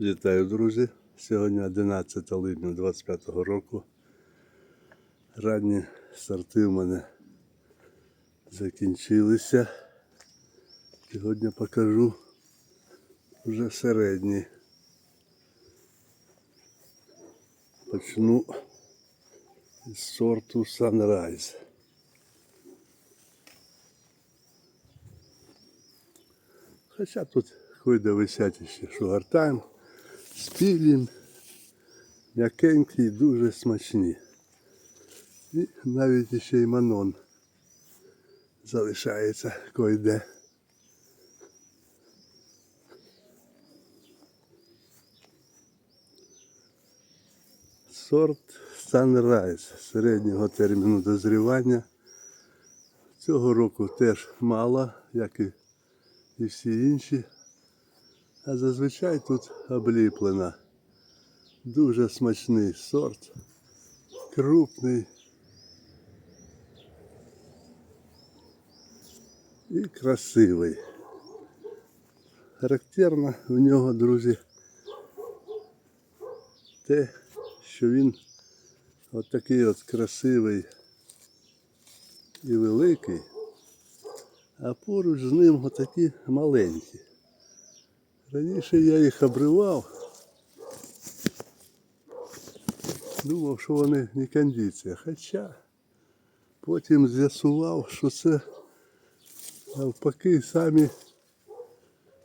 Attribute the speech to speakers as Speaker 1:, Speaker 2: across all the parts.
Speaker 1: Вітаю, друзі! Сьогодні 11 липня 25 року. Ранні сорти в мене закінчилися. Сьогодні покажу вже середні. Почну з сорту Sunrise. Хоча тут висять ще шугартайм, спілін, м'якенькі і дуже смачні. І навіть ще й манон залишається койде. Сорт Sunrise середнього терміну дозрівання. Цього року теж мало, як і, всі інші. А зазвичай тут обліплена. Дуже смачний сорт, крупний і красивий. Характерно в нього, друзі, те, що він от такий от красивий і великий, а поруч з ним отакі маленькі. Раніше я їх обривав. Думав, що вони не кондиція. Хоча потім з'ясував, що це навпаки самі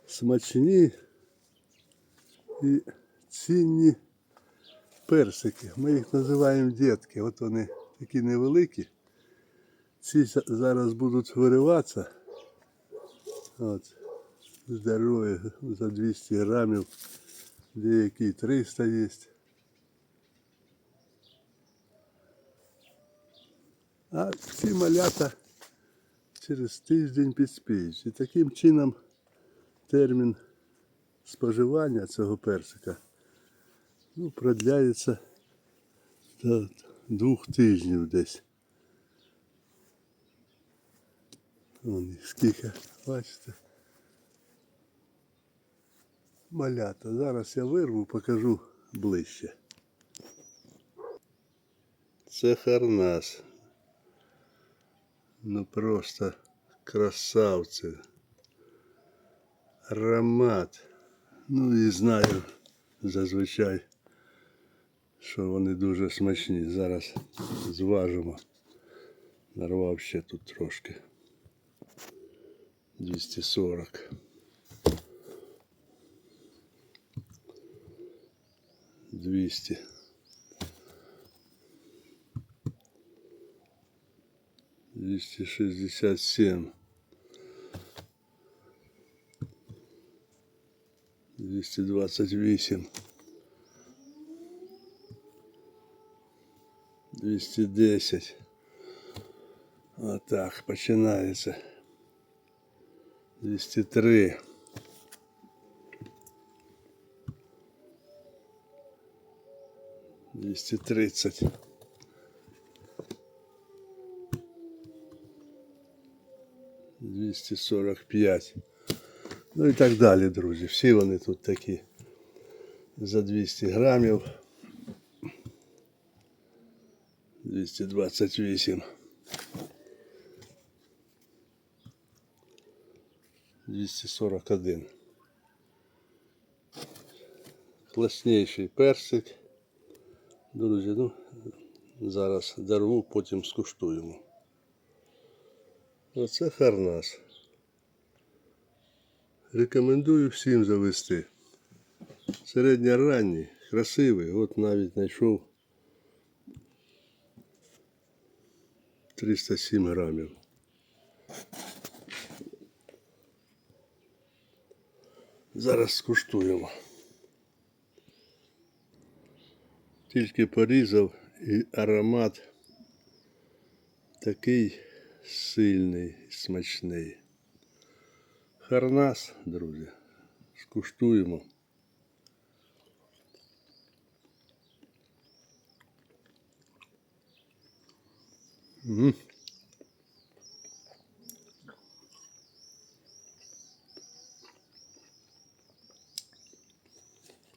Speaker 1: смачні і цінні персики. Ми їх називаємо дітки. От вони такі невеликі. Ці зараз будуть вириватися. Здорові за 200 грамів, деякі 300 є. А ці малята через тиждень підспіють. І таким чином термін споживання цього персика ну, продляється до двох тижнів десь. Вон скільки, бачите. Малята. Зараз я вирву, покажу ближче. Це харнас. Ну просто красавці. Аромат. Ну і знаю зазвичай, що вони дуже смачні. Зараз зважимо. Нарвав ще тут трошки. 240. 200. Двести шестьдесят семь. Двести двадцать восемь. Двести десять. Отак починається. Двести три. Двести тридцать. Двісті сорок п'ять. Ну і так далі, друзі. Всі вони тут такі за 200 грамів. 228. 241. Класніший персик. Друзі, ну, зараз дарву, потім скуштуємо. Оце харнас. Рекомендую всім завести. Середньоранній, красивий. От навіть знайшов 307 грамів. Зараз скуштуємо. Тільки порізав і аромат такий сильний смачний. Харнас, друзі. Скуштуємо. М.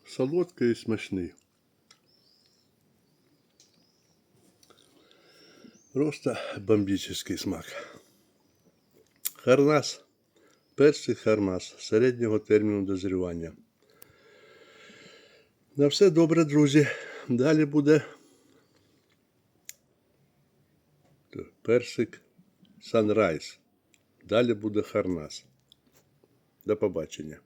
Speaker 1: солодкий і смачний. Просто бомбічний смак. Харнас. Персик харнас середнього терміну дозрівання. На все добре, друзі. Далі буде персик Sunrise. Далі буде Харнас. До побачення.